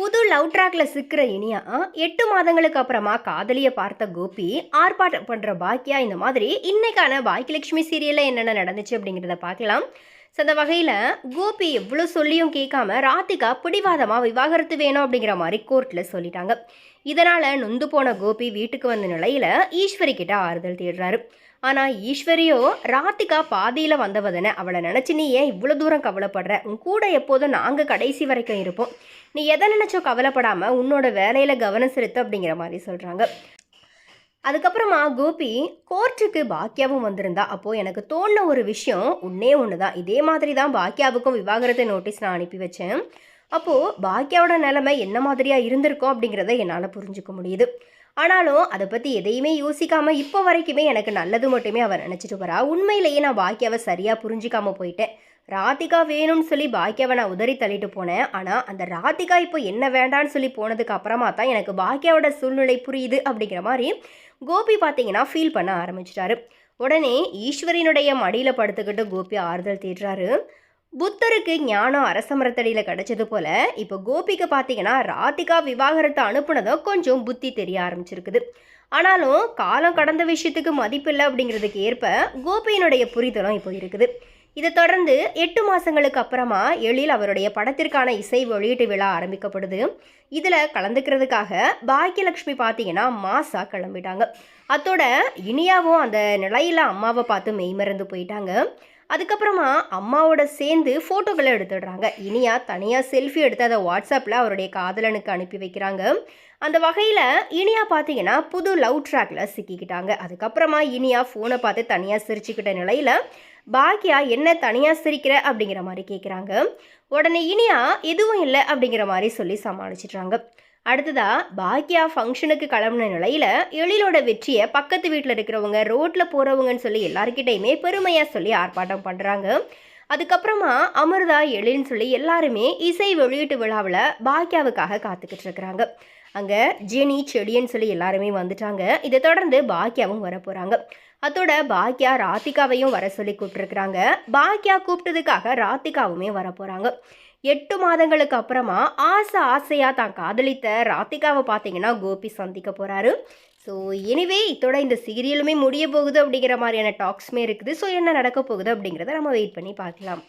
புது லவ் ட்ராக்ல சிக்கிற இனியா எட்டு மாதங்களுக்கு அப்புறமா காதலிய பார்த்த கோபி ஆர்ப்பாட்டம் பண்ற பாக்கியா இந்த மாதிரி இன்னைக்கான பாக்கியலட்சுமி சீரியல்ல என்னென்ன நடந்துச்சு அப்படிங்கிறத பார்க்கலாம். ஸோ அந்த வகையில் கோபி எவ்வளோ சொல்லியும் கேட்காம ராதிகா பிடிவாதமாக விவாகரத்து வேணும் அப்படிங்கிற மாதிரி கோர்ட்டில் சொல்லிட்டாங்க. இதனால் நொந்து போன கோபி வீட்டுக்கு வந்த நிலையில் ஈஸ்வரி கிட்ட ஆறுதல் தேடுறாரு. ஆனால் ஈஸ்வரியோ ராத்திகா பாதியில் வந்தவதனை அவளை நினச்சி நீ ஏன் இவ்வளோ தூரம் கவலைப்படுற? உன் கூட எப்போதும் நாங்கள் கடைசி வரைக்கும் இருப்போம். நீ எதை நினச்சோ கவலைப்படாமல் உன்னோட வேலையில் கவனம் செலுத்து அப்படிங்கிற மாதிரி சொல்கிறாங்க அதுக்கப்புறமா கோபி கோர்ட்டுக்கு பாக்கியாவும் வந்திருந்தா. அப்போது எனக்கு தோணுன ஒரு விஷயம் ஒன்றே ஒன்று தான் இதே மாதிரி தான் பாக்கியாவுக்கும் விவாகரத்தை நோட்டீஸ் நான் அனுப்பி வச்சேன். அப்போது பாக்கியாவோட நிலைமை என்ன மாதிரியாக இருந்திருக்கும் அப்படிங்கிறத என்னால் புரிஞ்சுக்க முடியுது. ஆனாலும் அதை பற்றி எதையுமே யோசிக்காமல் இப்போ வரைக்குமே எனக்கு நல்லது மட்டுமே அவன் நினச்சிட்டு வரா. உண்மையிலேயே நான் பாக்கியாவை சரியாக புரிஞ்சிக்காமல் போயிட்டேன். ராதிகா வேணும்னு சொல்லி பாக்கியாவை நான் உதறி தள்ளிட்டு போனேன். ஆனால் அந்த ராதிகா இப்போ என்ன வேண்டான்னு சொல்லி போனதுக்கு அப்புறமா தான் எனக்கு பாக்கியாவோட சூழ்நிலை புரியுது அப்படிங்கிற மாதிரி கோபி பார்த்தீங்கன்னா ஃபீல் பண்ண ஆரம்பிச்சிட்டாரு. உடனே ஈஸ்வரினுடைய மடியில் படுத்துக்கிட்டு கோபி ஆறுதல் தேடுறாரு. புத்தருக்கு ஞானம் அரசமரத்தடியில் கிடைச்சது போல இப்போ கோபிக்கு பார்த்தீங்கன்னா ராதிகா விவாகரத்தை அனுப்புனதும் கொஞ்சம் புத்தி தெரிய ஆரம்பிச்சிருக்குது. ஆனாலும் காலம் கடந்த விஷயத்துக்கு மதிப்பில்லை அப்படிங்கிறதுக்கு ஏற்ப கோபியினுடைய புரிதலும் இப்போ இருக்குது. இதை தொடர்ந்து எட்டு மாதங்களுக்கு அப்புறமா எழில் அவருடைய படத்திற்கான இசை வெளியீட்டு விழா ஆரம்பிக்கப்படுது. இதில் கலந்துக்கிறதுக்காக பாக்கியலக்ஷ்மி பார்த்தீங்கன்னா மாசாக கிளம்பிட்டாங்க. அத்தோட இனியாவும் அந்த நிலையில் அம்மாவை பார்த்து மெய்மறந்து போயிட்டாங்க. அதுக்கப்புறமா அம்மாவோட சேர்ந்து ஃபோட்டோக்களை எடுத்துடுறாங்க. இனியா தனியாக செல்ஃபி எடுத்து அதை வாட்ஸ்அப்பில் அவருடைய காதலனுக்கு அனுப்பி வைக்கிறாங்க. அந்த வகையில் இனியா பார்த்தீங்கன்னா புது லவ் ட்ராக்ல சிக்கிக்கிட்டாங்க. அதுக்கப்புறமா இனியா ஃபோனை பார்த்து தனியாக சிரிச்சுக்கிட்ட நிலையில் பாக்கியா என்ன தனியாக சிரிக்கிற அப்படிங்கிற மாதிரி கேட்குறாங்க உடனே இனியா எதுவும் இல்லை அப்படிங்கிற மாதிரி சொல்லி சமாளிச்சிட்றாங்க. அடுத்ததாக பாக்கியா ஃபங்க்ஷனுக்கு கிளம்புன நிலையில் எழிலோட வெற்றியை பக்கத்து வீட்டில் இருக்கிறவங்க ரோட்டில் போகிறவங்கன்னு சொல்லி எல்லாருக்கிட்டையுமே பெருமையாக சொல்லி ஆர்ப்பாட்டம் பண்ணுறாங்க அதுக்கப்புறமா அமிர்தா எழில்னு சொல்லி எல்லாருமே இசை வெளியீட்டு விழாவில் பாக்கியாவுக்காக காத்துக்கிட்டு இருக்கிறாங்க. அங்கே ஜெனி செடின்னு சொல்லி எல்லாருமே வந்துட்டாங்க. இதை தொடர்ந்து பாக்கியாவும் வர போகிறாங்க அதோட பாக்கியா ராத்திகாவையும் வர சொல்லி கூப்பிட்டுருக்குறாங்க. பாக்கியா கூப்பிட்டதுக்காக ராத்திகாவுமே வர போகிறாங்க எட்டு மாதங்களுக்கு அப்புறமா ஆசை ஆசையாக தான் காதலித்த ராத்திகாவை பார்த்தீங்கன்னா கோபி சந்திக்க போகிறாரு ஸோ எனிவே இதோட இந்த சீரியலுமே முடிய போகுது அப்படிங்கிற மாதிரியான டாக்ஸுமே இருக்குது. ஸோ என்ன நடக்க போகுது அப்படிங்கிறத நம்ம வெயிட் பண்ணி பார்க்கலாம்.